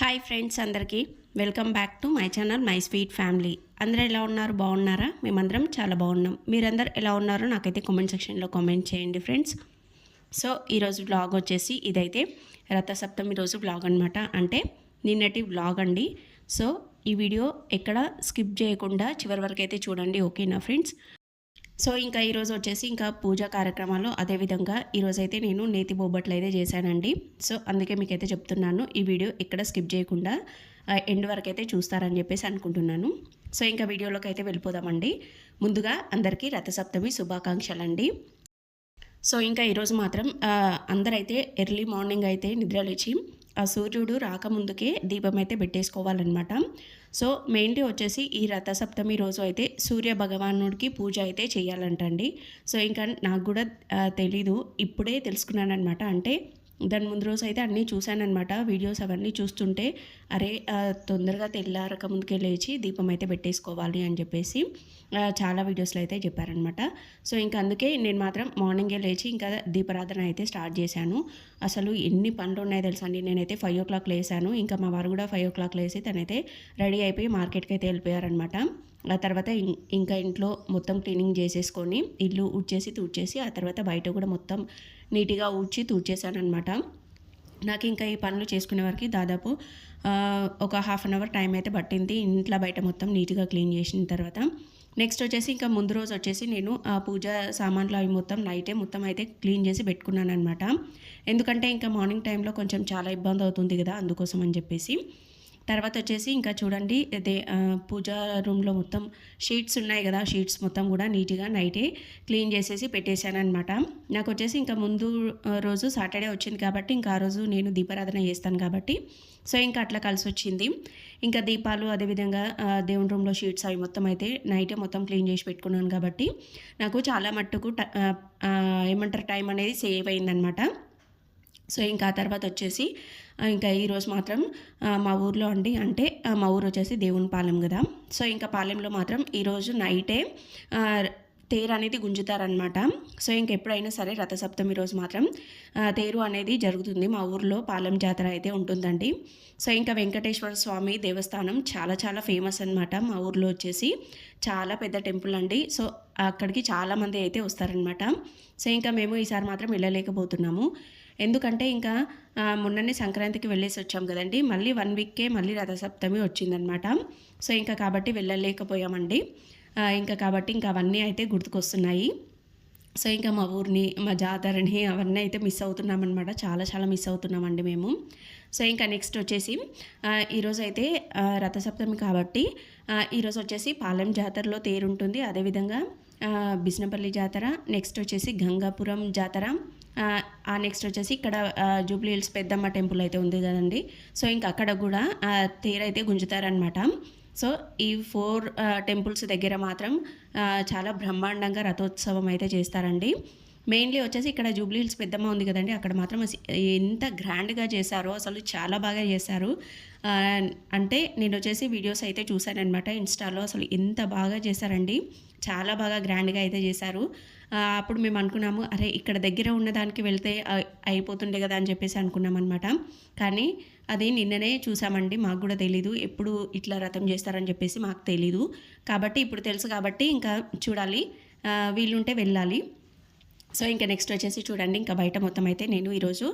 Hi friends అందరికీ. Welcome back to my channel my sweet family. అందరూ ఎలా ఉన్నారు? బాగున్నారా? మేమందరం చాలా బాగున్నాం. మీరందరూ ఎలా ఉన్నారో నాకైతే కామెంట్ సెక్షన్లో కామెంట్ చేయండి ఫ్రెండ్స్. సో ఈరోజు వ్లాగ్ వచ్చేసి ఇదైతే రథసప్తమి రోజు వ్లాగ్ అనమాట అంటే నిన్నటి వ్లాగ్ అండి. సో ఈ వీడియో ఎక్కడ స్కిప్ చేయకుండా చివరి వరకు అయితే చూడండి ఓకేనా ఫ్రెండ్స్? సో ఇంకా ఈరోజు వచ్చేసి ఇంకా పూజా కార్యక్రమాలు అదేవిధంగా ఈరోజు అయితే నేను నేతి బొబ్బట్లు అయితే చేశానండి. సో అందుకే మీకైతే చెప్తున్నాను ఈ వీడియో ఇక్కడ స్కిప్ చేయకుండా ఎండ్ వరకు అయితే చూస్తారని చెప్పేసి అనుకుంటున్నాను. సో ఇంకా వీడియోలోకి అయితే వెళ్ళిపోదామండి. ముందుగా అందరికీ రథసప్తమి శుభాకాంక్షలు అండి సో ఇంకా ఈరోజు మాత్రం అందరైతే ఎర్లీ మార్నింగ్ అయితే నిద్రలేచి ఆ సూర్యుడు రాకముందుకే దీపం అయితే పెట్టేసుకోవాలన్నమాట. సో మెయిన్లీ వచ్చేసి ఈ రథసప్తమి రోజు అయితే సూర్య భగవానుడికి పూజ అయితే చేయాలంటండి. సో ఇంకా నాకు కూడా తెలీదు. ఇప్పుడే తెలుసుకున్నాను అనమాట అంటే దాని ముందు రోజు అయితే అన్నీ చూశానమాట వీడియోస్ అవన్నీ చూస్తుంటే అరే తొందరగా తెల్లారక ముందుకే లేచి దీపం అయితే పెట్టేసుకోవాలి అని చెప్పేసి చాలా వీడియోస్లో అయితే చెప్పారనమాట సో ఇంకా అందుకే నేను మాత్రం మార్నింగే లేచి ఇంకా దీపారాధన అయితే స్టార్ట్ చేశాను. అసలు ఎన్ని పనులు ఉన్నాయో తెలుసండి. నేనైతే ఫైవ్ ఓ క్లాక్ లేసాను. ఇంకా మా వారు కూడా ఫైవ్ ఓ క్లాక్ లేసి తనైతే రెడీ అయిపోయి మార్కెట్కి అయితే వెళ్ళిపోయారనమాట ఆ తర్వాత ఇం- ఇంకా ఇంట్లో మొత్తం క్లీనింగ్ చేసేసుకొని ఇల్లు ఊడ్చేసి తుడ్చేసి ఆ తర్వాత బయట కూడా మొత్తం నీట్గా ఊడ్చి తూడ్చేసాననమాట నాకు ఇంకా ఈ పనులు చేసుకునే వరకు దాదాపు ఒక హాఫ్ అన్ అవర్ టైం అయితే పట్టింది ఇంట్లో బయట మొత్తం నీట్గా క్లీన్ చేసిన తర్వాత. నెక్స్ట్ వచ్చేసి ఇంకా ముందు రోజు వచ్చేసి నేను ఆ పూజ సామాన్లు అవి మొత్తం నైటే మొత్తం అయితే క్లీన్ చేసి పెట్టుకున్నాను అనమాట ఎందుకంటే ఇంకా మార్నింగ్ టైంలో కొంచెం చాలా ఇబ్బంది అవుతుంది కదా అందుకోసం అని చెప్పేసి. తర్వాత వచ్చేసి ఇంకా చూడండి అదే పూజ పూజా రూమ్లో మొత్తం షీట్స్ ఉన్నాయి కదా షీట్స్ మొత్తం కూడా నీట్గా నైటే క్లీన్ చేసేసి పెట్టేశాను అనమాట నాకు వచ్చేసి ఇంకా ముందు రోజు సాటర్డే వచ్చింది కాబట్టి ఇంకా ఆ రోజు నేను దీపారాధన చేస్తాను కాబట్టి. సో ఇంకా అట్లా కలిసి వచ్చింది ఇంకా దీపాలు అదేవిధంగా దేవుని రూమ్లో షీట్స్ అవి మొత్తం అయితే నైటే మొత్తం క్లీన్ చేసి పెట్టుకున్నాను కాబట్టి నాకు చాలా మట్టుకు ట- ఏమంటారు టైం అనేది సేవ్ అయిందనమాట సో ఇంకా ఆ తర్వాత వచ్చేసి ఇంకా ఈరోజు మాత్రం మా ఊర్లో అండి అంటే మా ఊరు వచ్చేసి దేవుని పాలెం కదా. సో ఇంకా పాలెంలో మాత్రం ఈరోజు నైటే తేరు అనేది గుంజుతారనమాట సో ఇంకెప్పుడైనా సరే రథసప్తమి రోజు మాత్రం తేరు అనేది జరుగుతుంది. మా ఊర్లో పాలెం జాతర అయితే ఉంటుందండి. సో ఇంకా వెంకటేశ్వర స్వామి దేవస్థానం చాలా చాలా ఫేమస్ అనమాట మా ఊర్లో వచ్చేసి చాలా పెద్ద టెంపుల్ అండి. సో అక్కడికి చాలామంది అయితే వస్తారనమాట సో ఇంకా మేము ఈసారి మాత్రం వెళ్ళలేకపోతున్నాము. ఎందుకంటే ఇంకా మొన్ననే సంక్రాంతికి వెళ్ళేసి వచ్చాం కదండి. మళ్ళీ వన్ వీక్కే మళ్ళీ రథసప్తమి వచ్చిందనమాట. సో ఇంకా కాబట్టి వెళ్ళలేకపోయామండి. ఇంకా కాబట్టి ఇంకా అవన్నీ అయితే గుర్తుకొస్తున్నాయి. సో ఇంకా మా ఊరిని మా జాతరని అవన్నీ అయితే మిస్ అవుతున్నామన్నమాట. చాలా చాలా మిస్ అవుతున్నామండి మేము. సో ఇంకా నెక్స్ట్ వచ్చేసి ఈరోజు అయితే రథసప్తమి కాబట్టి ఈరోజు వచ్చేసి పాలెం జాతరలో తేరు ఉంటుంది అదేవిధంగా ఆ, బిస్నపల్లి జాతర నెక్స్ట్ వచ్చేసి గంగాపురం జాతర నెక్స్ట్ వచ్చేసి ఇక్కడ జూబ్లీ హిల్స్ పెద్దమ్మ టెంపుల్ అయితే ఉంది కదండి. సో ఇంకా అక్కడ కూడా తేరైతే అయితే గుంజుతారనమాట సో ఈ ఫోర్ టెంపుల్స్ దగ్గర మాత్రం చాలా బ్రహ్మాండంగా రథోత్సవం అయితే చేస్తారండి. మెయిన్లీ వచ్చేసి ఇక్కడ జూబ్లీ హిల్స్ పెద్దమ్మ ఉంది కదండి. అక్కడ మాత్రం ఎంత గ్రాండ్గా చేశారో అసలు చాలా బాగా చేశారు. అంటే నేను వచ్చేసి వీడియోస్ అయితే చూశానమాట ఇన్స్టాలో అసలు ఎంత బాగా చేశారండి. చాలా బాగా గ్రాండ్గా అయితే చేశారు. అప్పుడు మేము అనుకున్నాము అరే ఇక్కడ దగ్గర ఉన్నదానికి వెళ్తే అయిపోతుండే కదా అని చెప్పేసి అనుకున్నాం అనమాట కానీ అది నిన్ననే చూసామండి మాకు కూడా తెలీదు ఎప్పుడు ఇట్లా రథం చేస్తారని చెప్పేసి మాకు తెలీదు. కాబట్టి ఇప్పుడు తెలుసు కాబట్టి ఇంకా చూడాలి వీళ్ళుంటే వెళ్ళాలి. సో ఇంకా నెక్స్ట్ వచ్చేసి చూడండి ఇంకా బయట మొత్తం అయితే నేను ఈరోజు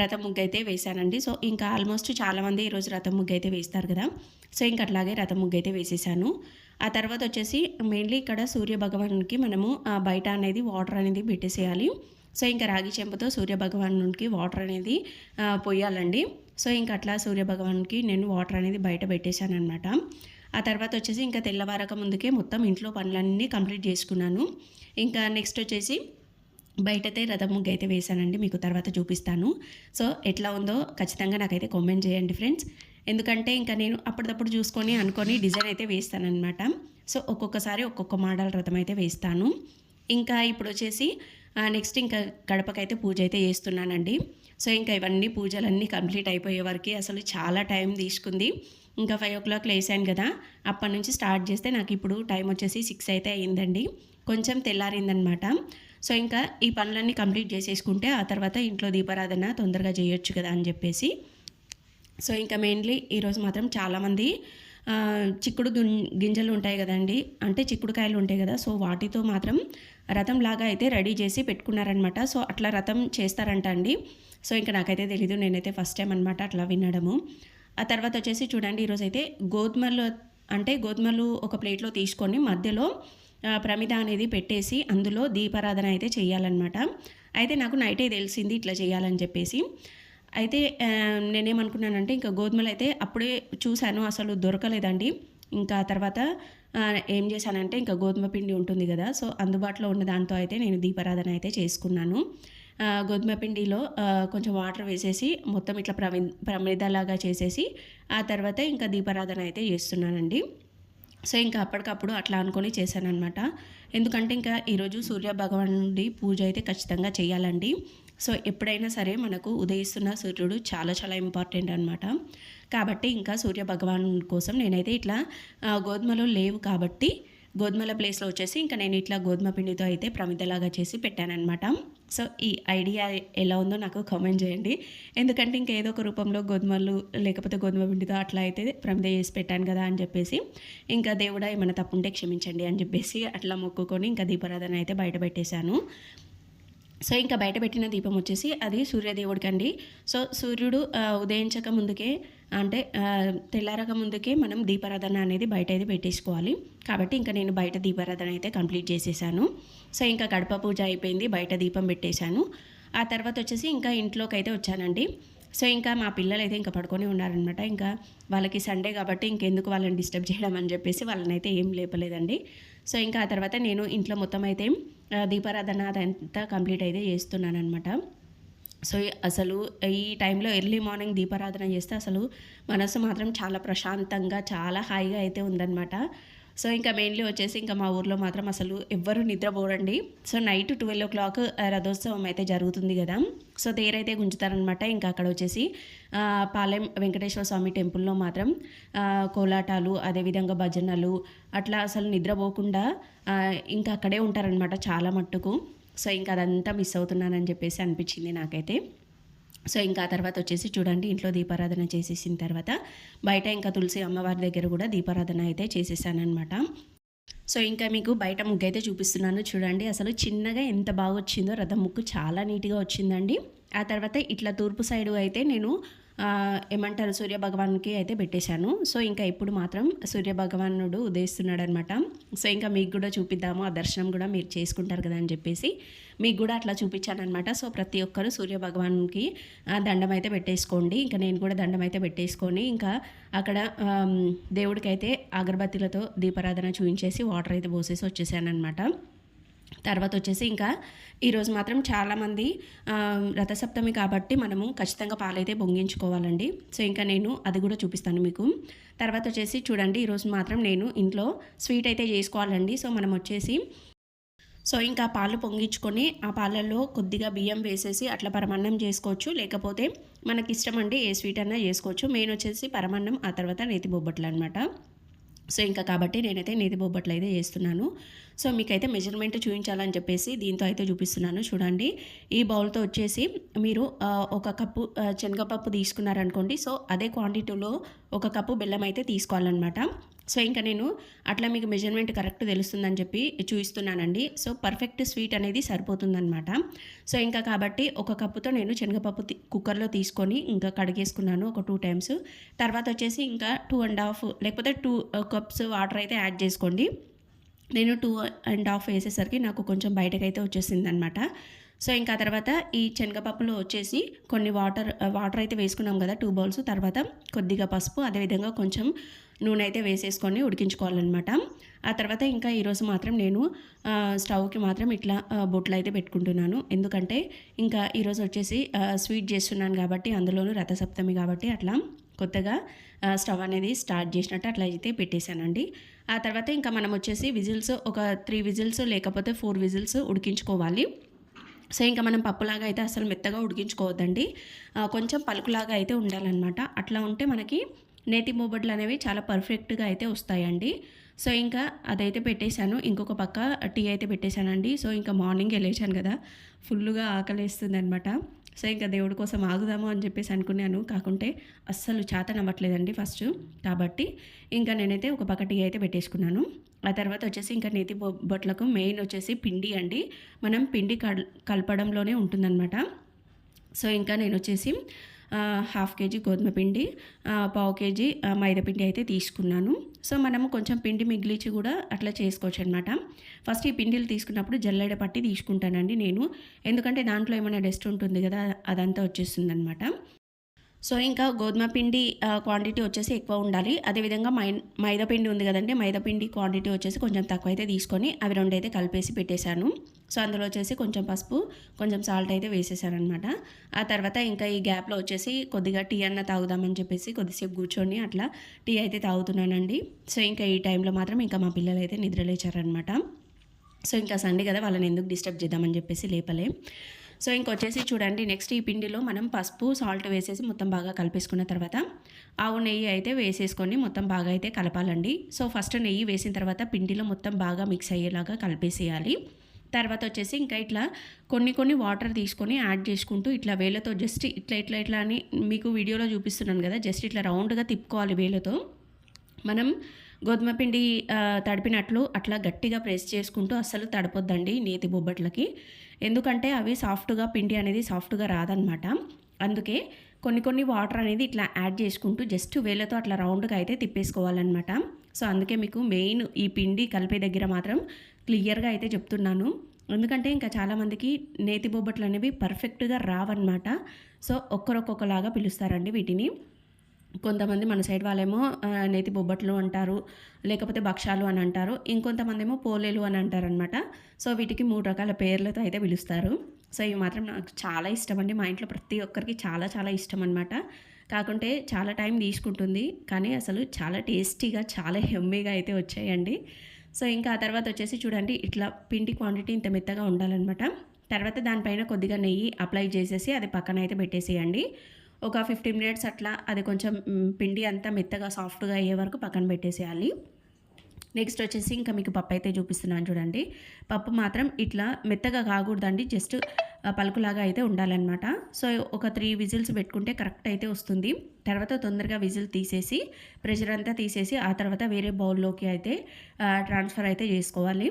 రథం ముగ్గు అయితే వేశానండి. సో ఇంకా ఆల్మోస్ట్ చాలామంది ఈరోజు రథం ముగ్గు అయితే వేస్తారు కదా. సో ఇంకా అట్లాగే రథం ముగ్గు అయితే వేసేసాను. ఆ తర్వాత వచ్చేసి మెయిన్లీ ఇక్కడ సూర్య భగవాన్కి మనము బయట అనేది వాటర్ అనేది పెట్టేసేయాలి. సో ఇంకా రాగి చెంపతో సూర్య భగవానుకి వాటర్ అనేది పోయాలండి సో ఇంకా అట్లా సూర్య భగవానునికి నేను వాటర్ అనేది బయట పెట్టేశాను అనమాట ఆ తర్వాత వచ్చేసి ఇంకా తెల్లవారక ముందుకే మొత్తం ఇంట్లో పనులన్నీ కంప్లీట్ చేసుకున్నాను. ఇంకా నెక్స్ట్ వచ్చేసి బయటతే రథం ముగ్గు అయితే వేశానండి మీకు తర్వాత చూపిస్తాను. సో ఎట్లా ఉందో ఖచ్చితంగా నాకైతే కామెంట్ చేయండి ఫ్రెండ్స్ ఎందుకంటే ఇంకా నేను అప్పటిదప్పుడు చూసుకొని అనుకొని డిజైన్ అయితే వేస్తానన్నమాట. సో ఒక్కొక్కసారి ఒక్కొక్క మోడల్ రథం అయితే వేస్తాను. ఇంకా ఇప్పుడు వచ్చేసి నెక్స్ట్ ఇంకా గడపకైతే పూజ అయితే చేస్తున్నానండి. సో ఇంకా ఇవన్నీ పూజలన్నీ కంప్లీట్ అయిపోయే వరకు అసలు చాలా టైం తీసుకుంది. ఇంకా ఫైవ్ ఓ క్లాక్ లేసాను కదా అప్పటి నుంచి స్టార్ట్ చేస్తే నాకు ఇప్పుడు టైం వచ్చేసి సిక్స్ అయితే అయిందండి. కొంచెం తెల్లారిందనమాట సో ఇంకా ఈ పనులన్నీ కంప్లీట్ చేసేసుకుంటే ఆ తర్వాత ఇంట్లో దీపారాధన తొందరగా చేయొచ్చు కదా అని చెప్పేసి సో ఇంకా మెయిన్లీ ఈరోజు మాత్రం చాలామంది చిక్కుడు గింజలు ఉంటాయి కదండి. అంటే చిక్కుడుకాయలు ఉంటాయి కదా. సో వాటితో మాత్రం రథం లాగా అయితే రెడీ చేసి పెట్టుకున్నారనమాట సో అట్లా రథం చేస్తారంట అండి. సో ఇంకా నాకైతే తెలీదు. నేనైతే ఫస్ట్ టైం అనమాట అట్లా వినడము. ఆ తర్వాత వచ్చేసి చూడండి ఈరోజు అయితే గోధుమలు అంటే గోధుమలు ఒక ప్లేట్లో తీసుకొని మధ్యలో ప్రమిద అనేది పెట్టేసి అందులో దీపారాధన అయితే చేయాలన్నమాట. అయితే నాకు నైటే తెలిసింది ఇట్లా చేయాలని చెప్పేసి. అయితే నేనేమనుకున్నానంటే ఇంకా గోధుమలు అయితే అప్పుడే చూశాను అసలు దొరకలేదండి. ఇంకా తర్వాత ఏం చేశానంటే ఇంకా గోధుమ పిండి ఉంటుంది కదా సో అందుబాటులో ఉన్న దాంతో అయితే నేను దీపారాధన అయితే చేసుకున్నాను. గోధుమ పిండిలో కొంచెం వాటర్ వేసేసి మొత్తం ఇట్లా ప్రమి ప్రమిదలాగా చేసేసి ఆ తర్వాత ఇంకా దీపారాధన అయితే చేస్తున్నానండి. సో ఇంకా అప్పటికప్పుడు అట్లా అనుకొని చేశానన్నమాట. ఎందుకంటే ఇంకా ఈరోజు సూర్య భగవానుడి పూజ అయితే ఖచ్చితంగా చేయాలండి. సో ఎప్పుడైనా సరే మనకు ఉదయిస్తున్న సూర్యుడు చాలా చాలా ఇంపార్టెంట్ అనమాట కాబట్టి ఇంకా సూర్య భగవాన్ కోసం నేనైతే ఇట్లా గోధుమలు లేవు కాబట్టి గోధుమల ప్లేస్లో వచ్చేసి ఇంకా నేను ఇట్లా గోధుమ పిండితో అయితే ప్రమిదలాగా చేసి పెట్టానమాట సో ఈ ఐడియా ఎలా ఉందో నాకు కామెంట్ చేయండి. ఎందుకంటే ఇంకా ఏదో ఒక రూపంలో గోధుమలు లేకపోతే గోధుమ పిండితో అట్లా అయితే ప్రమిద చేసి పెట్టాను కదా అని చెప్పేసి ఇంకా దేవుడా ఏమైనా తప్పుంటే క్షమించండి అని చెప్పేసి అట్లా మొక్కుకొని ఇంకా దీపారాధన అయితే బయట పెట్టేశాను. సో ఇంకా బయట పెట్టిన దీపం వచ్చేసి అది సూర్యదేవుడికి అండి సో సూర్యుడు ఉదయించక ముందుకే అంటే తెల్లారక ముందుకే మనం దీపారాధన అనేది బయట అయితే పెట్టేసుకోవాలి. కాబట్టి ఇంకా నేను బయట దీపారాధన అయితే కంప్లీట్ చేసేసాను. సో ఇంకా గడప పూజ అయిపోయింది బయట దీపం పెట్టేశాను. ఆ తర్వాత వచ్చేసి ఇంకా ఇంట్లోకి అయితే వచ్చానండి. సో ఇంకా మా పిల్లలు అయితే ఇంకా పడుకొని ఉన్నారనమాట ఇంకా వాళ్ళకి సండే కాబట్టి ఇంకెందుకు వాళ్ళని డిస్టర్బ్ చేయడం అని చెప్పేసి వాళ్ళని అయితే ఏం లేపలేదండి. సో ఇంకా ఆ తర్వాత నేను ఇంట్లో మొత్తం అయితే దీపారాధన అదంతా కంప్లీట్ అయితే చేస్తున్నాను అనమాట సో అసలు ఈ టైంలో ఎర్లీ మార్నింగ్ దీపారాధన చేస్తే అసలు మనసు మాత్రం చాలా ప్రశాంతంగా చాలా హాయిగా అయితే ఉందన్నమాట. సో ఇంకా మెయిన్లీ వచ్చేసి ఇంకా మా ఊర్లో మాత్రం అసలు ఎవ్వరు నిద్రపోరండి. So night twelve o'clock రథోత్సవం అయితే జరుగుతుంది కదా. సో తేరైతే గుంజుతారనమాట ఇంకా అక్కడ వచ్చేసి పాలెం వెంకటేశ్వర స్వామి టెంపుల్లో మాత్రం కోలాటాలు అదేవిధంగా భజనలు అట్లా అసలు నిద్రపోకుండా ఇంకా అక్కడే ఉంటారనమాట చాలా మట్టుకు. సో ఇంకా అదంతా మిస్ అవుతున్నానని చెప్పేసి అనిపించింది నాకైతే. సో ఇంకా ఆ తర్వాత వచ్చేసి చూడండి ఇంట్లో దీపారాధన చేసేసిన తర్వాత బయట ఇంకా తులసి అమ్మవారి దగ్గర కూడా దీపారాధన అయితే చేసేసానమాట సో ఇంకా మీకు బయట ముగ్గు అయితే చూపిస్తున్నాను చూడండి అసలు చిన్నగా ఎంత బాగా వచ్చిందో రథం ముగ్గు చాలా నీట్గా వచ్చిందండి. ఆ తర్వాత ఇట్లా తూర్పు సైడు అయితే నేను ఏమంటారు? సూర్య భగవాన్కి అయితే పెట్టేశాను. సో ఇంకా ఇప్పుడు మాత్రం సూర్య భగవానుడు ఉదయిస్తున్నాడు అనమాట సో ఇంకా మీకు కూడా చూపిద్దాము. ఆ దర్శనం కూడా మీరు చేసుకుంటారు కదా అని చెప్పేసి మీకు కూడా అట్లా చూపించాను అనమాట సో ప్రతి ఒక్కరు సూర్య భగవాన్కి ఆ, దండం అయితే పెట్టేసుకోండి. ఇంకా నేను కూడా దండం అయితే పెట్టేసుకొని ఇంకా అక్కడ దేవుడికైతే అగరబత్తిలతో దీపారాధన చూపించేసి వాటర్ అయితే పోసేసి వచ్చేసానమాట తర్వాత వచ్చేసి ఇంకా ఈరోజు మాత్రం చాలామంది రథసప్తమి కాబట్టి మనము ఖచ్చితంగా పాలైతే పొంగించుకోవాలండి సో ఇంకా నేను అది కూడా చూపిస్తాను మీకు. తర్వాత వచ్చేసి చూడండి ఈరోజు మాత్రం నేను ఇంట్లో స్వీట్ అయితే చేసుకోవాలండి. సో మనం వచ్చేసి సో ఇంకా పాలు పొంగించుకొని ఆ పాలల్లో కొద్దిగా బియ్యం వేసేసి అట్లా పరమాన్నం చేసుకోవచ్చు. లేకపోతే మనకి ఇష్టం అండి ఏ స్వీట్ అన్నా చేసుకోవచ్చు. మెయిన్ వచ్చేసి పరమాన్నం ఆ తర్వాత నేతి బొబ్బట్లు అనమాట సో ఇంకా కాబట్టి నేనైతే నేతి బొబ్బట్లు అయితే చేస్తున్నాను సో మీకైతే మెజర్మెంట్ చూపించాలని చెప్పేసి దీంతో అయితే చూపిస్తున్నాను. చూడండి ఈ బౌల్తో వచ్చేసి మీరు ఒక కప్పు శనగపప్పు తీసుకున్నారనుకోండి సో అదే క్వాంటిటీలో ఒక కప్పు బెల్లం అయితే తీసుకోవాలన్నమాట. సో ఇంకా నేను అట్లా మీకు మెజర్మెంట్ కరెక్ట్ తెలుస్తుందని చెప్పి చూపిస్తున్నానండి సో పర్ఫెక్ట్ స్వీట్ అనేది సరిపోతుందన్నమాట. సో ఇంకా కాబట్టి ఒక కప్పుతో నేను శనగపప్పు కుక్కర్లో తీసుకొని ఇంకా కడిగేసుకున్నాను ఒక టూ టైమ్స్ తర్వాత వచ్చేసి ఇంకా టూ అండ్ హాఫ్ లేకపోతే టూ కప్స్ వాటర్ అయితే యాడ్ చేసుకోండి. నేను టూ అండ్ హాఫ్ వేసేసరికి నాకు కొంచెం బయటకైతే వచ్చేసింది అనమాట సో ఇంకా తర్వాత ఈ శనగపప్పులో వచ్చేసి కొన్ని వాటర్ వాటర్ అయితే వేసుకున్నాం కదా టూ బౌల్స్ తర్వాత కొద్దిగా పసుపు అదేవిధంగా కొంచెం నూనె అయితే వేసేసుకొని ఉడికించుకోవాలన్నమాట. ఆ తర్వాత ఇంకా ఈరోజు మాత్రం నేను స్టవ్కి మాత్రం ఇట్లా బొట్లు అయితే పెట్టుకుంటున్నాను. ఎందుకంటే ఇంకా ఈరోజు వచ్చేసి స్వీట్ చేస్తున్నాను కాబట్టి అందులోనూ రథసప్తమి కాబట్టి అట్లా కొత్తగా స్టవ్ అనేది స్టార్ట్ చేసినట్టు అట్లా అయితే పెట్టేశానండి. ఆ తర్వాత ఇంకా మనం వచ్చేసి విజిల్స్ ఒక త్రీ విజిల్స్ లేకపోతే ఫోర్ విజిల్స్ ఉడికించుకోవాలి. సో ఇంకా మనం పప్పులాగా అయితే అసలు మెత్తగా ఉడికించుకోవద్దండి. కొంచెం పలుకులాగా అయితే ఉండాలన్నమాట. అట్లా ఉంటే మనకి నేతి బొబ్బట్లు అనేవి చాలా పర్ఫెక్ట్గా అయితే వస్తాయండి. సో ఇంకా అదైతే పెట్టేశాను. ఇంకొక పక్క టీ అయితే పెట్టేశానండి. సో ఇంకా మార్నింగ్ వెళ్ళేసాను కదా ఫుల్గా ఆకలేస్తుంది అనమాట సో ఇంకా దేవుడి కోసం ఆగుదాము అని చెప్పేసి అనుకున్నాను. కాకుంటే అస్సలు చేత నవ్వట్లేదండి ఫస్ట్. కాబట్టి ఇంకా నేనైతే ఒక పక్క టీ అయితే పెట్టేసుకున్నాను. ఆ తర్వాత వచ్చేసి ఇంకా నేతి బొ- బొట్లకు మెయిన్ వచ్చేసి పిండి అండి. మనం పిండి కల్ కలపడంలోనే ఉంటుందన్నమాట. సో ఇంకా నేను వచ్చేసి హాఫ్ కేజీ గోధుమ పిండి పావు కేజీ మైదా పిండి అయితే తీసుకున్నాను. సో మనము కొంచెం పిండి మిగిలిచి కూడా అట్లా చేసుకోవచ్చు అనమాట ఫస్ట్ ఈ పిండిలు తీసుకున్నప్పుడు జల్లెడ పట్టి తీసుకుంటానండి నేను. ఎందుకంటే దాంట్లో ఏమైనా డస్ట్ ఉంటుంది కదా అదంతా వచ్చేస్తుంది అనమాట సో ఇంకా గోధుమ పిండి క్వాంటిటీ వచ్చేసి ఎక్కువ ఉండాలి. అదేవిధంగా మై మైదా పిండి ఉంది కదండి మైదా పిండి క్వాంటిటీ వచ్చేసి కొంచెం తక్కువ అయితే తీసుకొని అవి రెండు అయితే కలిపేసి పెట్టేశాను. సో అందులో వచ్చేసి కొంచెం పసుపు కొంచెం సాల్ట్ అయితే వేసేసాను అనమాట ఆ తర్వాత ఇంకా ఈ గ్యాప్లో వచ్చేసి కొద్దిగా టీ అన్న తాగుదామని చెప్పేసి కొద్దిసేపు కూర్చొని అట్లా టీ అయితే తాగుతున్నానండి. సో ఇంకా ఈ టైంలో మాత్రం ఇంకా మా పిల్లలు అయితే నిద్రలేచారనమాట సో ఇంకా సండే కదా వాళ్ళని ఎందుకు డిస్టర్బ్ చేద్దామని చెప్పేసి లేపలే. సో ఇంకొచ్చేసి చూడండి నెక్స్ట్ ఈ పిండిలో మనం పసుపు సాల్ట్ వేసేసి మొత్తం బాగా కలిపేసుకున్న తర్వాత ఆవు నెయ్యి అయితే వేసేసుకొని మొత్తం బాగా అయితే కలపాలండి. సో ఫస్ట్ నెయ్యి వేసిన తర్వాత పిండిలో మొత్తం బాగా మిక్స్ అయ్యేలాగా కలిపేసేయాలి. తర్వాత వచ్చేసి ఇంకా ఇట్లా కొన్ని కొన్ని వాటర్ తీసుకొని యాడ్ చేసుకుంటూ ఇట్లా వేలతో జస్ట్ ఇట్లా ఇట్లా ఇట్లా అని మీకు వీడియోలో చూపిస్తున్నాను కదా జస్ట్ ఇట్లా రౌండ్గా తిప్పుకోవాలి వేలతో. మనం గోధుమ పిండి తడిపినట్లు అట్లా గట్టిగా ప్రెస్ చేసుకుంటూ అస్సలు తడపొద్దండి నేతి బొబ్బట్లకి. ఎందుకంటే అవి సాఫ్ట్గా పిండి అనేది సాఫ్ట్గా రాదనమాట. అందుకే కొన్ని కొన్ని వాటర్ అనేది ఇట్లా యాడ్ చేసుకుంటూ జస్ట్ వేలతో అట్లా రౌండ్గా అయితే తిప్పేసుకోవాలన్నమాట సో అందుకే మీకు మెయిన్ ఈ పిండి కలిపే దగ్గర మాత్రం క్లియర్గా అయితే చెప్తున్నాను. ఎందుకంటే ఇంకా చాలామందికి నేతి బొబ్బట్లు అనేవి పర్ఫెక్ట్గా రావన్నమాట సో ఒక్కరొక్కొక్కలాగా పిలుస్తారండి వీటిని. కొంతమంది మన సైడ్ వాళ్ళేమో నేతి బొబ్బట్లు అంటారు లేకపోతే భక్షాలు అని అంటారు ఇంకొంతమంది ఏమో పోలేలు అని అంటారు అనమాట సో వీటికి మూడు రకాల పేర్లతో అయితే పిలుస్తారు. సో ఇవి మాత్రం నాకు చాలా ఇష్టం అండి. మా ఇంట్లో ప్రతి ఒక్కరికి చాలా చాలా ఇష్టం అనమాట కాకుంటే చాలా టైం తీసుకుంటుంది కానీ అసలు చాలా టేస్టీగా చాలా హెమ్మీగా అయితే వచ్చాయండి. సో ఇంకా ఆ తర్వాత వచ్చేసి చూడండి ఇట్లా పిండి క్వాంటిటీ ఇంత మెత్తగా ఉండాలన్నమాట. తర్వాత దానిపైన కొద్దిగా నెయ్యి అప్లై చేసేసి అది పక్కన అయితే పెట్టేసేయండి. ఒక ఫిఫ్టీన్ మినిట్స్ అట్లా అది కొంచెం పిండి అంతా మెత్తగా సాఫ్ట్గా అయ్యే వరకు పక్కన పెట్టేసేయాలి. నెక్స్ట్ వచ్చేసి ఇంకా మీకు పప్పు అయితే చూపిస్తున్నాను చూడండి. పప్పు మాత్రం ఇట్లా మెత్తగా కాకూడదండి జస్ట్ పలుకులాగా అయితే ఉండాలన్నమాట. సో ఒక త్రీ విజిల్స్ పెట్టుకుంటే కరెక్ట్ అయితే వస్తుంది. తర్వాత తొందరగా విజిల్ తీసేసి ప్రెషర్ అంతా తీసేసి ఆ తర్వాత వేరే బౌల్లోకి అయితే ట్రాన్స్ఫర్ అయితే చేసుకోవాలి.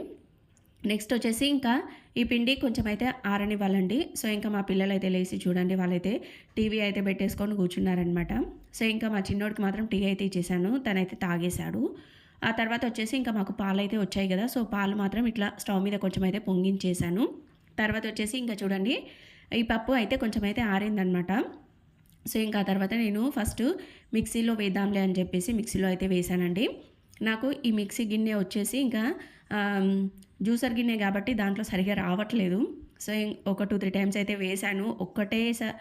నెక్స్ట్ వచ్చేసి ఇంకా ఈ పిండి కొంచెం అయితే ఆరనివ్వాలండి. సో ఇంకా మా పిల్లలు అయితే లేచి చూడండి. వాళ్ళైతే టీవీ అయితే పెట్టేసుకొని కూర్చున్నారనమాట సో ఇంకా మా చిన్నోడికి మాత్రం టీ అయితే ఇచ్చేసాను. తనైతే తాగేశాడు. ఆ తర్వాత వచ్చేసి ఇంకా మాకు పాలు అయితే వచ్చాయి కదా. సో పాలు మాత్రం ఇట్లా స్టవ్ మీద కొంచెం అయితే పొంగించేసాను తర్వాత వచ్చేసి ఇంకా చూడండి. ఈ పప్పు అయితే కొంచెం అయితే ఆరిందనమాట సో ఇంకా తర్వాత నేను ఫస్ట్ మిక్సీలో వేద్దాంలే అని చెప్పేసి మిక్సీలో అయితే వేశానండి. నాకు ఈ మిక్సీ గిన్నె వచ్చేసి ఇంకా జ్యూసర్ గిన్నె కాబట్టి దాంట్లో సరిగా రావట్లేదు. సో ఇం- ఒక టూ త్రీ టైమ్స్ అయితే వేశాను. ఒక్కటే స-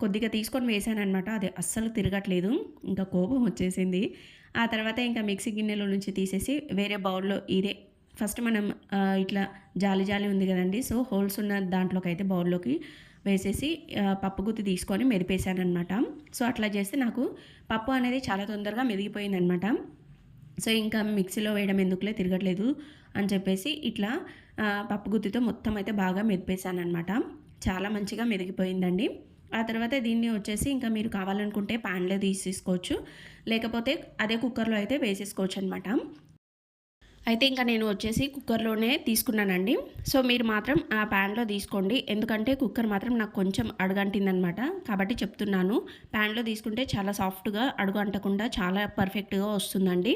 కొద్దిగా తీసుకొని వేసాను అనమాట అది అస్సలు తిరగట్లేదు. ఇంకా కోపం వచ్చేసింది. ఆ తర్వాత ఇంకా మిక్సీ గిన్నెలో నుంచి తీసేసి వేరే బౌల్లో ఇదే ఫస్ట్ మనం ఇట్లా జాలి జాలి ఉంది కదండి. సో హోల్స్ ఉన్న దాంట్లోకి అయితే బౌల్లోకి వేసేసి పప్పు గుత్తి తీసుకొని మెదిపేశాను అనమాట సో అట్లా చేస్తే నాకు పప్పు అనేది చాలా తొందరగా మెదిగిపోయింది అనమాట సో ఇంకా మిక్సీలో వేయడం ఎందుకులే తిరగట్లేదు. అని చెప్పేసి ఇట్లా పప్పు గుత్తితో మొత్తం అయితే బాగా మెదిపేశాను అనమాట చాలా మంచిగా మెదిగిపోయిందండి. ఆ తర్వాత దీన్ని వచ్చేసి ఇంకా మీరు కావాలనుకుంటే ప్యాన్లో తీసేసుకోవచ్చు. లేకపోతే అదే కుక్కర్లో అయితే వేసేసుకోవచ్చు అనమాట అయితే ఇంకా నేను వచ్చేసి కుక్కర్లోనే తీసుకున్నానండి. సో మీరు మాత్రం ఆ ప్యాన్లో తీసుకోండి. ఎందుకంటే కుక్కర్ మాత్రం నాకు కొంచెం అడుగంటిందనమాట కాబట్టి చెప్తున్నాను. ప్యాన్లో తీసుకుంటే చాలా సాఫ్ట్గా అడుగు అంటకుండా చాలా పర్ఫెక్ట్గా వస్తుందండి.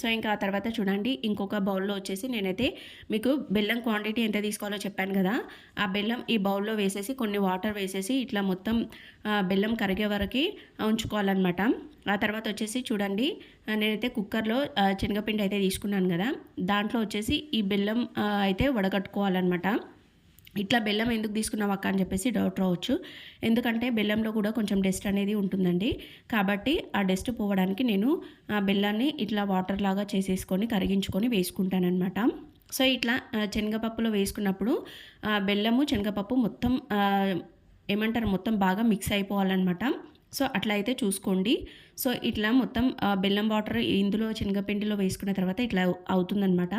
సో ఇంకా ఆ తర్వాత చూడండి ఇంకొక బౌల్లో వచ్చేసి నేనైతే మీకు బెల్లం క్వాంటిటీ ఎంత తీసుకోవాలో చెప్పాను కదా ఆ బెల్లం ఈ బౌల్లో వేసేసి కొన్ని వాటర్ వేసేసి ఇట్లా మొత్తం బెల్లం కరిగే వరకు ఉంచుకోవాలన్నమాట. ఆ తర్వాత వచ్చేసి చూడండి నేనైతే కుక్కర్లో శనగపిండి అయితే తీసుకున్నాను కదా దాంట్లో వచ్చేసి ఈ బెల్లం అయితే వడగట్టుకోవాలన్నమాట. ఇట్లా బెల్లం ఎందుకు తీసుకున్నావు అక్క అని చెప్పేసి డౌట్ రావచ్చు. ఎందుకంటే బెల్లంలో కూడా కొంచెం డస్ట్ అనేది ఉంటుందండి. కాబట్టి ఆ డస్ట్ పోవడానికి నేను ఆ బెల్లాన్ని ఇట్లా వాటర్ లాగా చేసేసుకొని కరిగించుకొని వేసుకుంటానమాట సో ఇట్లా శనగపప్పులో వేసుకున్నప్పుడు బెల్లము శనగపప్పు మొత్తం ఏమంటారు మొత్తం బాగా మిక్స్ అయిపోవాలన్నమాట. సో అట్లా అయితే చూసుకోండి. సో ఇట్లా మొత్తం బెల్లం వాటర్ ఇందులో శనగపిండిలో వేసుకున్న తర్వాత ఇట్లా అవుతుందన్నమాట.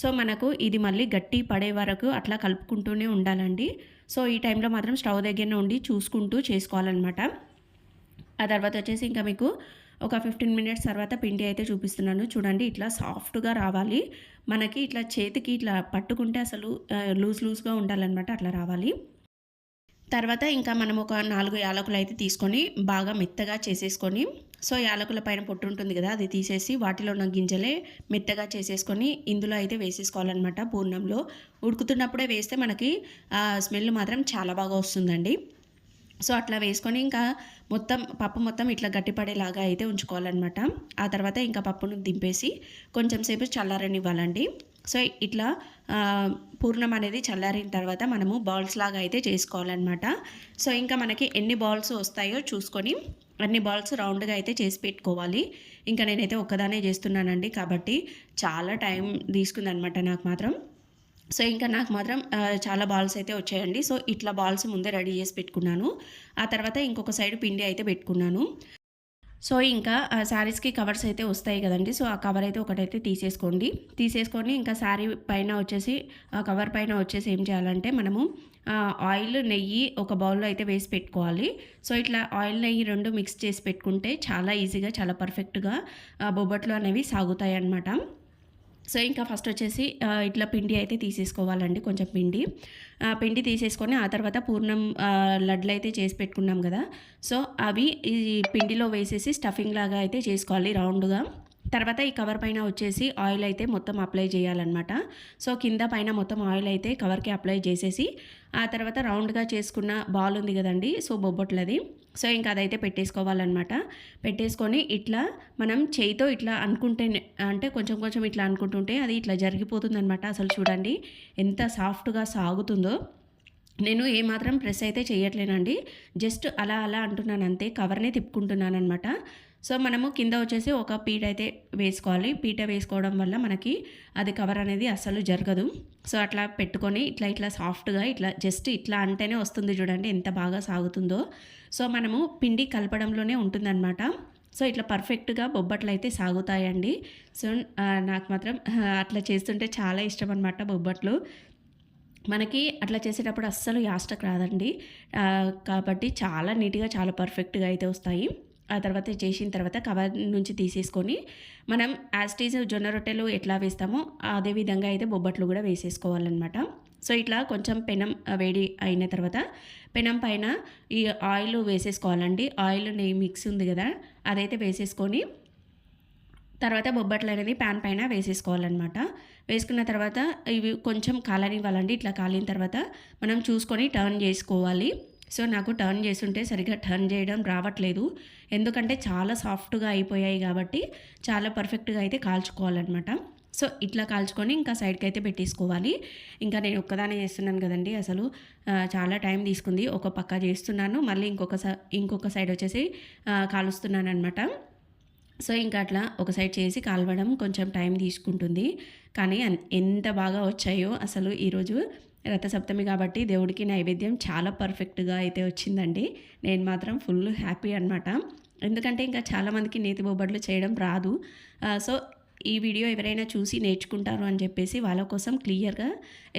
సో మనకు ఇది మళ్ళీ గట్టి పడే వరకు అట్లా కలుపుకుంటూనే ఉండాలండి. సో ఈ టైంలో మాత్రం స్టవ్ దగ్గరనే ఉండి చూసుకుంటూ చేసుకోవాలన్నమాట. ఆ తర్వాత వచ్చేసి ఇంకా మీకు ఒక ఫిఫ్టీన్ మినిట్స్ తర్వాత పిండి అయితే చూపిస్తున్నాను. చూడండి ఇట్లా సాఫ్ట్గా రావాలి. మనకి ఇట్లా చేతికి ఇట్లా పట్టుకుంటే అసలు లూజ్ లూజ్గా ఉండాలన్నమాట అట్లా రావాలి. తర్వాత ఇంకా మనం ఒక నాలుగు యాలకులు అయితే తీసుకొని బాగా మెత్తగా చేసేసుకొని సో యాలకుల పైన పొట్టు ఉంటుంది కదా అది తీసేసి వాటిలో ఉన్న గింజలే మెత్తగా చేసేసుకొని ఇందులో అయితే వేసేసుకోవాలన్నమాట పూర్ణంలో. ఉడుకుతున్నప్పుడే వేస్తే మనకి స్మెల్ మాత్రం చాలా బాగా వస్తుందండి. సో అట్లా వేసుకొని ఇంకా మొత్తం పప్పు మొత్తం ఇట్లా గట్టిపడేలాగా అయితే ఉంచుకోవాలన్నమాట. ఆ తర్వాత ఇంకా పప్పును దింపేసి కొంచెం సేపు చల్లారనివ్వాలండి. సో ఇట్లా పూర్ణం అనేది చల్లారిన తర్వాత మనము బాల్స్ లాగా అయితే చేసుకోవాలన్నమాట. సో ఇంకా మనకి ఎన్ని బాల్స్ వస్తాయో చూసుకొని అన్ని బాల్స్ రౌండ్గా అయితే చేసి పెట్టుకోవాలి. ఇంకా నేనైతే ఒక్కదానే చేస్తున్నానండి కాబట్టి చాలా టైం తీసుకుందనమాట నాకు మాత్రం. సో ఇంకా నాకు మాత్రం చాలా బాల్స్ అయితే వచ్చాయండి. సో ఇట్లా బాల్స్ ముందే రెడీ చేసి పెట్టుకున్నాను. ఆ తర్వాత ఇంకొక సైడ్ పిండి అయితే పెట్టుకున్నాను. సో ఇంకా శారీస్కి కవర్స్ అయితే వస్తాయి కదండి. సో ఆ కవర్ అయితే ఒకటైతే తీసేసుకోండి. తీసేసుకొని ఇంకా శారీ పైన వచ్చేసి ఆ కవర్ పైన వచ్చేసి ఏం చేయాలంటే మనము ఆయిల్ నెయ్యి ఒక బౌల్లో అయితే వేసి పెట్టుకోవాలి. సో ఇట్లా ఆయిల్ నెయ్యి రెండు మిక్స్ చేసి పెట్టుకుంటే చాలా ఈజీగా చాలా పర్ఫెక్ట్గా బొబ్బట్లు అనేవి సాగుతాయి అన్నమాట సో ఇంకా ఫస్ట్ వచ్చేసి ఇట్లా పిండి అయితే తీసేసుకోవాలండి కొంచెం పిండి. పిండి తీసేసుకొని ఆ తర్వాత పూర్ణం లడ్లు అయితే చేసి పెట్టుకున్నాం కదా. సో అవి ఈ పిండిలో వేసేసి స్టఫింగ్ లాగా అయితే చేసుకోవాలి రౌండ్గా. తర్వాత ఈ కవర్ పైన వచ్చేసి ఆయిల్ అయితే మొత్తం అప్లై చేయాలన్నమాట. సో కింద పైన మొత్తం ఆయిల్ అయితే కవర్కి అప్లై చేసేసి ఆ తర్వాత రౌండ్గా చేసుకున్న బాల్ ఉంది కదండి సో బొబ్బట్లది. సో ఇంకా అదైతే పెట్టేసుకోవాలన్నమాట. పెట్టేసుకొని ఇట్లా మనం చేయితో ఇట్లా అనుకుంటే అంటే కొంచెం కొంచెం ఇట్లా అనుకుంటుంటే అది ఇట్లా జరిగిపోతుందనమాట అసలు చూడండి ఎంత సాఫ్ట్గా సాగుతుందో. నేను ఏమాత్రం ప్రెస్ అయితే చేయట్లేనండి జస్ట్ అలా అలా అంటున్నాను అంతే కవర్నే తిప్పుకుంటున్నాను అనమాట సో మనము కింద వచ్చేసి ఒక పీట అయితే వేసుకోవాలి. పీట వేసుకోవడం వల్ల మనకి అది కవర్ అనేది అస్సలు జరగదు. సో అట్లా పెట్టుకొని ఇట్లా ఇట్లా సాఫ్ట్గా ఇట్లా జస్ట్ ఇట్లా అంటేనే వస్తుంది చూడండి ఎంత బాగా సాగుతుందో. సో మనము పిండి కలపడంలోనే ఉంటుందన్నమాట. సో ఇట్లా పర్ఫెక్ట్గా బొబ్బట్లు అయితే సాగుతాయండి. సో నాకు మాత్రం అట్లా చేస్తుంటే చాలా ఇష్టం అనమాట బొబ్బట్లు. మనకి అట్లా చేసేటప్పుడు అస్సలు యాస్టక్ రాదండి. కాబట్టి చాలా నీట్గా చాలా పర్ఫెక్ట్గా అయితే వస్తాయి. ఆ తర్వాత చేసిన తర్వాత కవర్ నుంచి తీసేసుకొని మనం యాస్టీజ్ జొన్న రొట్టెలు ఎట్లా వేస్తామో అదే విధంగా అయితే బొబ్బట్లు కూడా వేసేసుకోవాలన్నమాట. సో ఇట్లా కొంచెం పెనం వేడి అయిన తర్వాత పెనం పైన ఈ ఆయిల్ వేసేసుకోవాలండి. ఆయిల్ నెయ్యి మిక్స్ ఉంది కదా అదైతే వేసేసుకొని తర్వాత బొబ్బట్లు అనేది ప్యాన్ పైన వేసేసుకోవాలన్నమాట. వేసుకున్న తర్వాత ఇవి కొంచెం కాలనివ్వాలండి. ఇట్లా కాలిన తర్వాత మనం చూసుకొని టర్న్ చేసుకోవాలి. సో నాకు టర్న్ చేస్తుంటే సరిగ్గా టర్న్ చేయడం రావట్లేదు. ఎందుకంటే చాలా సాఫ్ట్గా అయిపోయాయి కాబట్టి చాలా పర్ఫెక్ట్గా అయితే కాల్చుకోవాలన్నమాట. సో ఇట్లా కాల్చుకొని ఇంకా సైడ్కి అయితే పెట్టేసుకోవాలి. ఇంకా నేను ఒక్కదానే చేస్తున్నాను కదండి అసలు. చాలా టైం తీసుకుంది. ఒక పక్క చేస్తున్నాను. మళ్ళీ ఇంకొక ఇంకొక సైడ్ వచ్చేసి కాలుస్తున్నాను అనమాట సో ఇంకా అట్లా ఒక సైడ్ చేసి కాలవడం కొంచెం టైం తీసుకుంటుంది. కానీ ఎంత బాగా వచ్చాయో అసలు ఈరోజు రథసప్తమి కాబట్టి దేవుడికి నైవేద్యం చాలా పర్ఫెక్ట్గా అయితే వచ్చిందండి. నేను మాత్రం ఫుల్ హ్యాపీ అనమాట ఎందుకంటే ఇంకా చాలామందికి నేతి బొబ్బట్లు చేయడం రాదు. సో ఈ వీడియో ఎవరైనా చూసి నేర్చుకుంటారు అని చెప్పేసి వాళ్ళ కోసం క్లియర్గా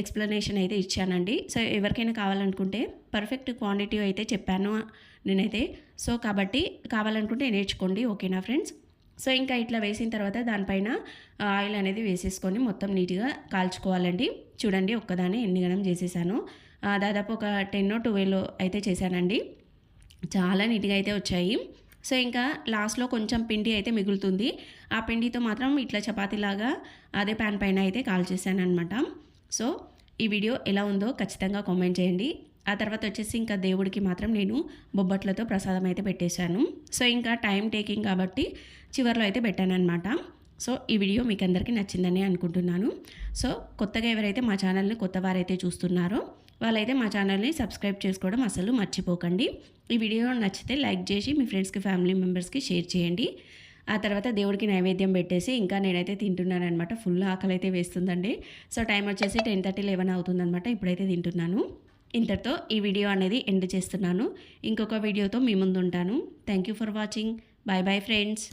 ఎక్స్ప్లెనేషన్ అయితే ఇచ్చానండి. సో ఎవరికైనా కావాలనుకుంటే పర్ఫెక్ట్ క్వాంటిటీ అయితే చెప్పాను నేనైతే. సో కాబట్టి కావాలనుకుంటే నేర్చుకోండి. ఓకేనా ఫ్రెండ్స్? సో ఇంకా ఇట్లా వేసిన తర్వాత దానిపైన ఆయిల్ అనేది వేసేసుకొని మొత్తం నీట్గా కాల్చుకోవాలండి. చూడండి ఒక్కదాన్ని ఎన్ని గణం చేసేసాను. దాదాపు ఒక టెన్ ట్వెల్వ్ అయితే చేశానండి. చాలా నీట్గా అయితే వచ్చాయి. సో ఇంకా లాస్ట్లో కొంచెం పిండి అయితే మిగులుతుంది. ఆ పిండితో మాత్రం ఇట్లా చపాతీలాగా అదే ప్యాన్ పైన అయితే కాల్ చేశాను అనమాట సో ఈ వీడియో ఎలా ఉందో ఖచ్చితంగా కామెంట్ చేయండి. ఆ తర్వాత వచ్చేసి ఇంకా దేవుడికి మాత్రం నేను బొబ్బట్లతో ప్రసాదం అయితే పెట్టేశాను. సో ఇంకా టైం టేకింగ్ కాబట్టి చివరిలో అయితే పెట్టాను అనమాట సో ఈ వీడియో మీకు అందరికీ నచ్చిందని అనుకుంటున్నాను. సో కొత్తగా ఎవరైతే మా ఛానల్ని కొత్త వారైతే చూస్తున్నారో వాళ్ళైతే మా ఛానల్ని సబ్స్క్రైబ్ చేసుకోవడం అసలు మర్చిపోకండి. ఈ వీడియో నచ్చితే లైక్ చేసి మీ ఫ్రెండ్స్కి ఫ్యామిలీ మెంబర్స్కి షేర్ చేయండి. ఆ తర్వాత దేవుడికి నైవేద్యం పెట్టేసి ఇంకా నేనైతే తింటున్నాను అనమాట ఫుల్ ఆకలి అయితే వేస్తుందండి. సో టైం వచ్చేసి టెన్ థర్టీ లెవెన్ అవుతుందనమాట ఇప్పుడైతే తింటున్నాను. ఇంతటితో ఈ వీడియో అనేది ఎండ్ చేస్తున్నాను. ఇంకొక వీడియోతో మీ ముందు ఉంటాను thank you for watching bye bye friends